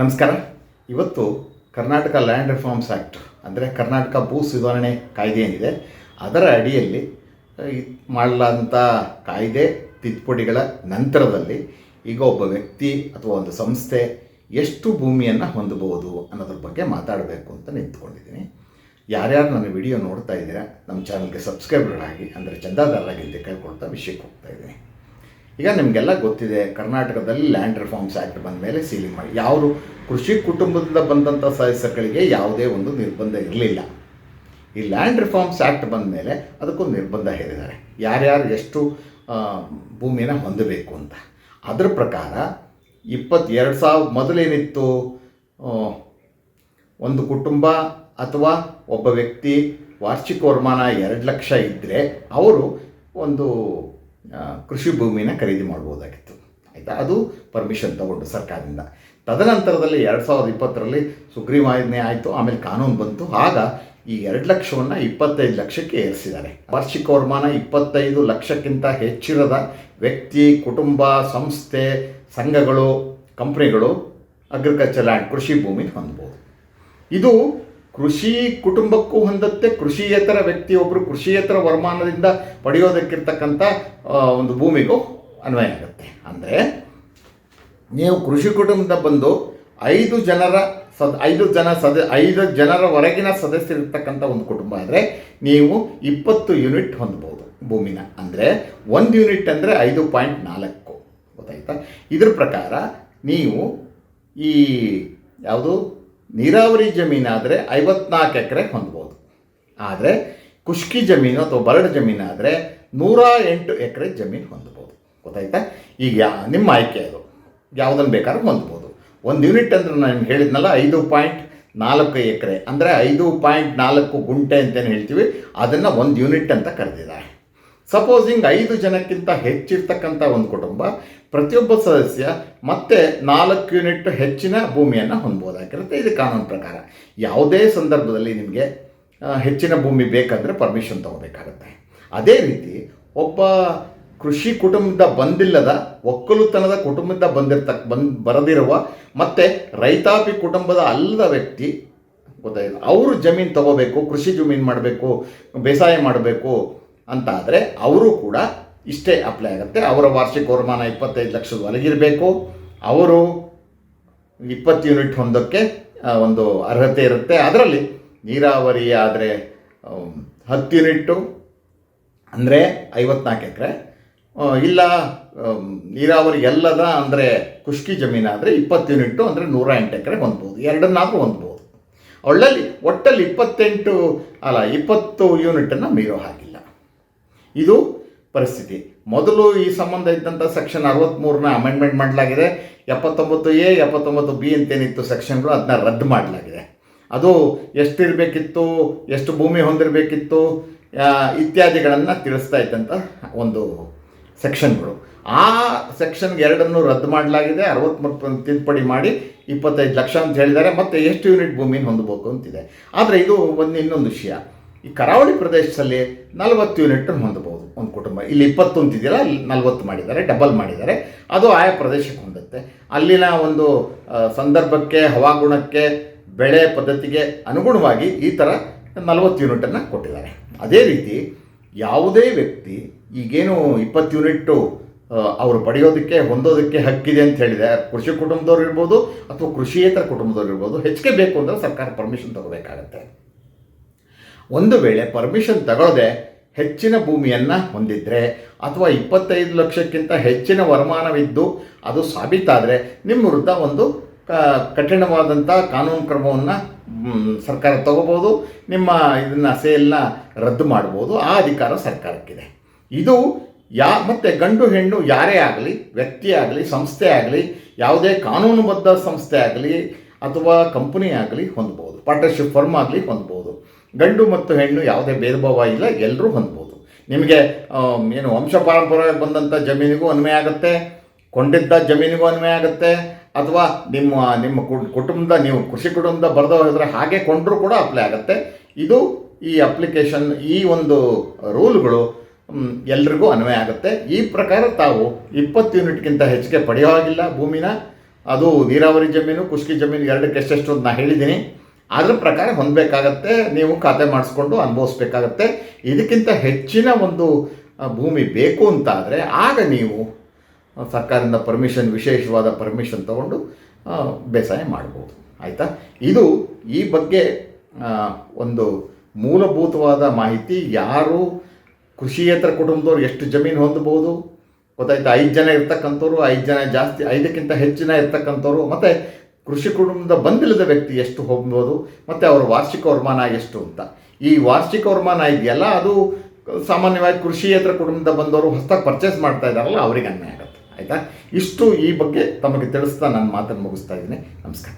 ನಮಸ್ಕಾರ. ಇವತ್ತು Karnataka land reforms act ಅಂದರೆ ಕರ್ನಾಟಕ ಭೂ ಸುಧಾರಣೆ ಕಾಯ್ದೆ ಏನಿದೆ, ಅದರ ಅಡಿಯಲ್ಲಿ ಮಾಡಲಾದಂಥ ಕಾಯ್ದೆ ತಿದ್ದುಪಡಿಗಳ ನಂತರದಲ್ಲಿ ಈಗ ಒಬ್ಬ ವ್ಯಕ್ತಿ ಅಥವಾ ಒಂದು ಸಂಸ್ಥೆ ಎಷ್ಟು ಭೂಮಿಯನ್ನು ಹೊಂದಬಹುದು ಅನ್ನೋದ್ರ ಬಗ್ಗೆ ಮಾತಾಡಬೇಕು ಅಂತ ನಿಂತ್ಕೊಂಡಿದ್ದೀನಿ. ಯಾರ್ಯಾರು ನನ್ನ ವಿಡಿಯೋ ನೋಡ್ತಾ ಇದ್ದೀರಾ, ನಮ್ಮ ಚಾನಲ್ಗೆ ಸಬ್ಸ್ಕ್ರೈಬರ್ ಆಗಿ ಅಂದರೆ ಚಂದಾದಾರರಾಗಿ ಅಂತ ಕೇಳ್ಕೊಳ್ತಾ ವಿಷಯಕ್ಕೆ ಹೋಗ್ತಾ ಇದ್ದೀನಿ. ಈಗ ನಿಮಗೆಲ್ಲ ಗೊತ್ತಿದೆ, ಕರ್ನಾಟಕದಲ್ಲಿ ಲ್ಯಾಂಡ್ ರಿಫಾರ್ಮ್ಸ್ ಆ್ಯಕ್ಟ್ ಬಂದ ಮೇಲೆ ಸೀಲಿಂಗ್ ಮಾಡಿ. ಯಾರು ಕೃಷಿ ಕುಟುಂಬದಿಂದ ಬಂದಂಥ ಸದಸ್ಯಗಳಿಗೆ ಯಾವುದೇ ಒಂದು ನಿರ್ಬಂಧ ಇರಲಿಲ್ಲ. ಈ ಲ್ಯಾಂಡ್ ರಿಫಾರ್ಮ್ಸ್ ಆ್ಯಕ್ಟ್ ಬಂದ ಮೇಲೆ ಅದಕ್ಕೊಂದು ನಿರ್ಬಂಧ ಹೇರಿದ್ದಾರೆ. ಯಾರ್ಯಾರು ಎಷ್ಟು ಭೂಮಿನ ಹೊಂದಬೇಕು ಅಂತ. ಅದರ ಪ್ರಕಾರ ಇಪ್ಪತ್ತೆರಡು ಸಾವಿರ ಮೊದಲೇನಿತ್ತು? ಒಂದು ಕುಟುಂಬ ಅಥವಾ ಒಬ್ಬ ವ್ಯಕ್ತಿ ವಾರ್ಷಿಕ ವರಮಾನ ಎರಡು ಲಕ್ಷ ಇದ್ದರೆ ಅವರು ಒಂದು ಕೃಷಿ ಭೂಮಿನ ಖರೀದಿ ಮಾಡ್ಬೋದಾಗಿತ್ತು. ಆಯಿತಾ? ಅದು ಪರ್ಮಿಷನ್ ತಗೊಂಡು ಸರ್ಕಾರದಿಂದ. ತದನಂತರದಲ್ಲಿ ಎರಡು ಸಾವಿರದ ಇಪ್ಪತ್ತರಲ್ಲಿ ಸುಗ್ರೀವಾಜ್ಞೆ ಆಯಿತು, ಆಮೇಲೆ ಕಾನೂನು ಬಂತು. ಆಗ ಈ ಎರಡು ಲಕ್ಷವನ್ನು ಇಪ್ಪತ್ತೈದು ಲಕ್ಷಕ್ಕೆ ಏರಿಸಿದ್ದಾರೆ. ವಾರ್ಷಿಕ ವರ್ಮಾನ ಇಪ್ಪತ್ತೈದು ಲಕ್ಷಕ್ಕಿಂತ ಹೆಚ್ಚಿರದ ವ್ಯಕ್ತಿ, ಕುಟುಂಬ, ಸಂಸ್ಥೆ, ಸಂಘಗಳು, ಕಂಪ್ನಿಗಳು ಅಗ್ರಿಕಲ್ಚರ್ ಲ್ಯಾಂಡ್ ಕೃಷಿ ಭೂಮಿ ಹೊಂದ್ಬೋದು. ಇದು ಕೃಷಿ ಕುಟುಂಬಕ್ಕೂ ಹೊಂದತ್ತೆ, ಕೃಷಿಯೇತರ ವ್ಯಕ್ತಿಯೊಬ್ಬರು ಕೃಷಿಯೇತರ ವರಮಾನದಿಂದ ಪಡೆಯೋದಕ್ಕಿರ್ತಕ್ಕಂಥ ಒಂದು ಭೂಮಿಗೂ ಅನ್ವಯ ಆಗುತ್ತೆ. ಅಂದರೆ, ನೀವು ಕೃಷಿ ಕುಟುಂಬದ ಬಂದು ಐದು ಜನರ ಸದ್, ಐದು ಜನ ಸದ, ಐದು ಜನರ ಹೊರಗಿನ ಸದಸ್ಯರಿರ್ತಕ್ಕಂಥ ಒಂದು ಕುಟುಂಬ ಆದರೆ, ನೀವು ಇಪ್ಪತ್ತು ಯೂನಿಟ್ ಹೊಂದ್ಬೋದು ಭೂಮಿನ. ಅಂದರೆ, ಒಂದು ಯೂನಿಟ್ ಅಂದರೆ ಐದು ಪಾಯಿಂಟ್ ನಾಲ್ಕು. ಗೊತ್ತಾಯ್ತಾ? ಇದ್ರ ಪ್ರಕಾರ, ನೀವು ಈ ಯಾವುದು? ನೀರಾವರಿ ಜಮೀನಾದರೆ ಐವತ್ನಾಲ್ಕು ಎಕರೆ ಹೊಂದ್ಬೋದು. ಆದರೆ ಖುಷ್ಕಿ ಜಮೀನು ಅಥವಾ ಬರಡು ಜಮೀನಾದರೆ ನೂರ ಎಂಟು ಎಕರೆ ಜಮೀನು ಹೊಂದ್ಬೋದು. ಗೊತ್ತಾಯ್ತಾ? ಈಗ ಯಾ, ನಿಮ್ಮ ಆಯ್ಕೆ ಅದು. ಯಾವುದನ್ನು ಬೇಕಾದ್ರೂ ಹೊಂದ್ಬೋದು. ಒಂದು ಯೂನಿಟ್ ಅಂದ್ರೆ ನಾನು ಹೇಳಿದ್ನಲ್ಲ, ಐದು ಪಾಯಿಂಟ್ ನಾಲ್ಕು ಎಕರೆ. ಅಂದರೆ ಐದು ಪಾಯಿಂಟ್ ನಾಲ್ಕು ಗುಂಟೆ ಅಂತೇನು ಹೇಳ್ತೀವಿ. ಅದನ್ನು ಒಂದು ಯೂನಿಟ್ ಅಂತ ಕರೆದಿದ್ದಾರೆ. ಸಪೋಸಿಂಗ್ ಐದು ಜನಕ್ಕಿಂತ ಹೆಚ್ಚಿರ್ತಕ್ಕಂಥ ಒಂದು ಕುಟುಂಬ, ಪ್ರತಿಯೊಬ್ಬ ಸದಸ್ಯ ಮತ್ತೆ ನಾಲ್ಕು ಯೂನಿಟ್ ಹೆಚ್ಚಿನ ಭೂಮಿಯನ್ನು ಹೊಂದ್ಬೋದಾಗಿರುತ್ತೆ. ಇದು ಕಾನೂನು ಪ್ರಕಾರ. ಯಾವುದೇ ಸಂದರ್ಭದಲ್ಲಿ ನಿಮಗೆ ಹೆಚ್ಚಿನ ಭೂಮಿ ಬೇಕಾದರೆ ಪರ್ಮಿಷನ್ ತಗೋಬೇಕಾಗುತ್ತೆ. ಅದೇ ರೀತಿ ಒಬ್ಬ ಕೃಷಿ ಕುಟುಂಬದ ಬಂದಿಲ್ಲದ, ಒಕ್ಕಲುತನದ ಕುಟುಂಬದ ಬಂದಿರ್ತಕ್ಕ ಬಂದ್, ಬರದಿರುವ ಮತ್ತು ರೈತಾಪಿ ಕುಟುಂಬದ ಅಲ್ಲದ ವ್ಯಕ್ತಿ ಗೊತ್ತಾಯಿಲ್ಲ ಅವರು ಜಮೀನು ತಗೋಬೇಕು, ಕೃಷಿ ಜಮೀನು ಮಾಡಬೇಕು, ಬೇಸಾಯ ಮಾಡಬೇಕು ಅಂತ ಆದರೆ ಅವರು ಕೂಡ ಇಷ್ಟೇ ಅಪ್ಲೈ ಆಗುತ್ತೆ. ಅವರ ವಾರ್ಷಿಕ ವರಮಾನ ಇಪ್ಪತ್ತೈದು ಲಕ್ಷದವರೆಗಿರಬೇಕು ಅವರು ಇಪ್ಪತ್ತು ಯೂನಿಟ್ ಹೊಂದೋಕ್ಕೆ ಒಂದು ಅರ್ಹತೆ ಇರುತ್ತೆ. ಅದರಲ್ಲಿ ನೀರಾವರಿ ಆದರೆ ಹತ್ತು ಯೂನಿಟ್ಟು ಅಂದರೆ ಐವತ್ನಾಲ್ಕು ಎಕರೆ. ಇಲ್ಲ ನೀರಾವರಿ ಎಲ್ಲದ ಅಂದರೆ ಖುಷ್ಕಿ ಜಮೀನಾದರೆ ಇಪ್ಪತ್ತು ಯೂನಿಟ್ಟು ಅಂದರೆ ನೂರ ಎಂಟು ಎಕರೆ ಹೊಂದ್ಬೋದು. ಎರಡನ್ನಾದರೂ ಹೊಂದ್ಬೋದು. ಒಳ್ಳಲ್ಲಿ, ಒಟ್ಟಲ್ಲಿ ಇಪ್ಪತ್ತೆಂಟು, ಅಲ್ಲ, ಇಪ್ಪತ್ತು ಯೂನಿಟನ್ನು ಮೀರೋ ಹಾಗಿಲ್ಲ. ಇದು ಪರಿಸ್ಥಿತಿ. ಮೊದಲು ಈ ಸಂಬಂಧ ಇದ್ದಂಥ ಸೆಕ್ಷನ್ ಅರವತ್ತ್ಮೂರನ್ನ ಅಮೆಂಡ್ಮೆಂಟ್ ಮಾಡಲಾಗಿದೆ. ಎಪ್ಪತ್ತೊಂಬತ್ತು ಎ ಎಪ್ಪತ್ತೊಂಬತ್ತು ಬಿ ಅಂತೇನಿತ್ತು ಸೆಕ್ಷನ್ಗಳು ಅದನ್ನ ರದ್ದು ಮಾಡಲಾಗಿದೆ. ಅದು ಎಷ್ಟಿರಬೇಕಿತ್ತು, ಎಷ್ಟು ಭೂಮಿ ಹೊಂದಿರಬೇಕಿತ್ತು ಇತ್ಯಾದಿಗಳನ್ನು ತಿಳಿಸ್ತಾ ಇದ್ದಂಥ ಒಂದು ಸೆಕ್ಷನ್ಗಳು ಆ ಸೆಕ್ಷನ್ಗೆ ಎರಡನ್ನು ರದ್ದು ಮಾಡಲಾಗಿದೆ. ಅರವತ್ತ್ಮೂರು ತಿದ್ದುಪಡಿ ಮಾಡಿ ಇಪ್ಪತ್ತೈದು ಲಕ್ಷ ಅಂತ ಹೇಳಿದ್ದಾರೆ. ಮತ್ತು ಎಷ್ಟು ಯೂನಿಟ್ ಭೂಮಿನ ಹೊಂದಬೇಕು ಅಂತಿದೆ. ಆದರೆ ಇದು ಒಂದು ಇನ್ನೊಂದು ವಿಷಯ. ಈ ಕರಾವಳಿ ಪ್ರದೇಶದಲ್ಲಿ ನಲವತ್ತು ಯೂನಿಟ್ ಹೊಂದಬಹುದು. ಒಂದು ಕುಟುಂಬ. ಇಲ್ಲಿ ಇಪ್ಪತ್ತು ಅಂತಿದೆಯಲ್ಲ, ಅಲ್ಲಿ ನಲವತ್ತು ಮಾಡಿದ್ದಾರೆ ಡಬಲ್ ಮಾಡಿದ್ದಾರೆ. ಅದು ಆಯಾ ಪ್ರದೇಶಕ್ಕೆ ಹೊಂದುತ್ತೆ. ಅಲ್ಲಿನ ಒಂದು ಸಂದರ್ಭಕ್ಕೆ, ಹವಾಗುಣಕ್ಕೆ, ಬೆಳೆ ಪದ್ಧತಿಗೆ ಅನುಗುಣವಾಗಿ ಈ ಥರ ನಲವತ್ತು ಯೂನಿಟನ್ನು ಕೊಟ್ಟಿದ್ದಾರೆ. ಅದೇ ರೀತಿ ಯಾವುದೇ ವ್ಯಕ್ತಿ ಈಗೇನು ಇಪ್ಪತ್ತು ಯೂನಿಟ್ಟು ಅವರು ಪಡೆಯೋದಕ್ಕೆ, ಹೊಂದೋದಕ್ಕೆ ಹಕ್ಕಿದೆ ಅಂತ ಹೇಳಿದೆ. ಕೃಷಿ ಕುಟುಂಬದವ್ರು ಇರ್ಬೋದು ಅಥವಾ ಕೃಷಿಯೇತರ ಕುಟುಂಬದವ್ರು ಇರ್ಬೋದು, ಹೆಚ್ಚಿಗೆ ಬೇಕು ಅಂದರೆ ಸರ್ಕಾರ ಪರ್ಮಿಷನ್ ತಗೋಬೇಕಾಗತ್ತೆ. ಒಂದು ವೇಳೆ ಪರ್ಮಿಷನ್ ತಗೊಳ್ಳದೆ ಹೆಚ್ಚಿನ ಭೂಮಿಯನ್ನು ಹೊಂದಿದ್ರೆ ಅಥವಾ ಇಪ್ಪತ್ತೈದು ಲಕ್ಷಕ್ಕಿಂತ ಹೆಚ್ಚಿನ ವರಮಾನವಿದ್ದು ಅದು ಸಾಬೀತಾದರೆ ನಿಮ್ಮ ವಿರುದ್ಧ ಒಂದು ಕಠಿಣವಾದಂಥ ಕಾನೂನು ಕ್ರಮವನ್ನು ಸರ್ಕಾರ ತಗೋಬೋದು ನಿಮ್ಮ ಇದನ್ನು ಸೇಲ್ನ ರದ್ದು ಮಾಡ್ಬೋದು ಆ ಅಧಿಕಾರ ಸರ್ಕಾರಕ್ಕಿದೆ. ಇದು ಯಾ, ಮತ್ತು ಗಂಡು ಹೆಣ್ಣು ಯಾರೇ ಆಗಲಿ, ವ್ಯಕ್ತಿ ಆಗಲಿ, ಸಂಸ್ಥೆ ಆಗಲಿ, ಯಾವುದೇ ಕಾನೂನುಬದ್ಧ ಸಂಸ್ಥೆ ಆಗಲಿ ಅಥವಾ ಕಂಪನಿ ಆಗಲಿ ಹೊಂದ್ಬೋದು ಪಾರ್ಟ್ನರ್ಶಿಪ್ ಫರ್ಮ್ ಆಗಲಿ ಹೊಂದ್ಬೋದು, ಗಂಡು ಮತ್ತು ಹೆಣ್ಣು ಯಾವುದೇ ಭೇದ ಭಾವ ಇಲ್ಲ ಎಲ್ಲರೂ ಹೊಂದ್ಬೋದು. ನಿಮಗೆ ಏನು ವಂಶ ಪಾರಂಪರ್ಯವಾಗಿ ಬಂದಂಥ ಜಮೀನಿಗೂ ಅನ್ವಯ ಆಗುತ್ತೆ, ಕೊಂಡಿದ್ದ ಜಮೀನಿಗೂ ಅನ್ವಯ ಆಗುತ್ತೆ, ಅಥವಾ ನಿಮ್ಮ ನಿಮ್ಮ ಕುಟುಂಬದ, ನೀವು ಕೃಷಿ ಕುಟುಂಬದ ಬರೆದ ಹೋದರೆ ಹಾಗೆ ಕೊಂಡರೂ ಕೂಡ ಅಪ್ಲೈ ಆಗುತ್ತೆ. ಇದು ಈ ಅಪ್ಲಿಕೇಶನ್ ಈ ಒಂದು ರೂಲ್ಗಳು ಎಲ್ರಿಗೂ ಅನ್ವಯ ಆಗುತ್ತೆ. ಈ ಪ್ರಕಾರ ತಾವು ಇಪ್ಪತ್ತು ಯೂನಿಟ್ಗಿಂತ ಹೆಚ್ಚಿಗೆ ಪಡೆಯೋ ಹಾಗಿಲ್ಲ ಭೂಮಿನ. ಅದು ನೀರಾವರಿ ಜಮೀನು ಕುಸ್ಕಿ ಜಮೀನು ಎರಡಕ್ಕೆ ಎಷ್ಟೆಷ್ಟು ಅಂತ ನಾನು ಹೇಳಿದ್ದೀನಿ. ಅದ್ರ ಪ್ರಕಾರ ಹೊಂದಬೇಕಾಗತ್ತೆ, ನೀವು ಖಾತೆ ಮಾಡಿಸ್ಕೊಂಡು ಅನುಭವಿಸ್ಬೇಕಾಗತ್ತೆ. ಇದಕ್ಕಿಂತ ಹೆಚ್ಚಿನ ಒಂದು ಭೂಮಿ ಬೇಕು ಅಂತ ಆದರೆ ಆಗ ನೀವು ಸರ್ಕಾರದಿಂದ ಪರ್ಮಿಷನ್ ವಿಶೇಷವಾದ ಪರ್ಮಿಷನ್ ತಗೊಂಡು ಬೇಸಾಯ ಮಾಡ್ಬೋದು. ಆಯಿತಾ? ಇದು ಈ ಬಗ್ಗೆ ಒಂದು ಮೂಲಭೂತವಾದ ಮಾಹಿತಿ ಯಾರು ಕೃಷಿಯೇತರ ಕುಟುಂಬದವ್ರು ಎಷ್ಟು ಜಮೀನು ಹೊಂದಬಹುದು ಗೊತ್ತಾಯ್ತು? ಐದು ಜನ ಇರ್ತಕ್ಕಂಥವ್ರು, ಐದು ಜನ ಜಾಸ್ತಿ, ಐದಕ್ಕಿಂತ ಹೆಚ್ಚಿನ ಇರ್ತಕ್ಕಂಥವ್ರು, ಮತ್ತು ಕೃಷಿ ಕುಟುಂಬದ ಬಂದಿಲ್ಲದ ವ್ಯಕ್ತಿ ಎಷ್ಟು ಹೋಗ್ಬೋದು, ಮತ್ತು ಅವರ ವಾರ್ಷಿಕ ವರಮಾನ ಎಷ್ಟು ಅಂತ. ಈ ವಾರ್ಷಿಕ ವರಮಾನ ಇದೆಯಲ್ಲ, ಅದು ಸಾಮಾನ್ಯವಾಗಿ ಕೃಷಿಯೇತರ ಕುಟುಂಬದ ಬಂದವರು ಹೊಸದಾಗಿ ಪರ್ಚೇಸ್ ಮಾಡ್ತಾ ಇದ್ದಾರಲ್ಲ, ಅವರಿಗೆ ಅನ್ಯಾಯ ಆಗುತ್ತೆ. ಆಯಿತಾ? ಇಷ್ಟು ಈ ಬಗ್ಗೆ ತಮಗೆ ತಿಳಿಸ್ತಾ ನಾನು ಮಾತನ್ನು ಮುಗಿಸ್ತಾ ಇದ್ದೀನಿ. ನಮಸ್ಕಾರ.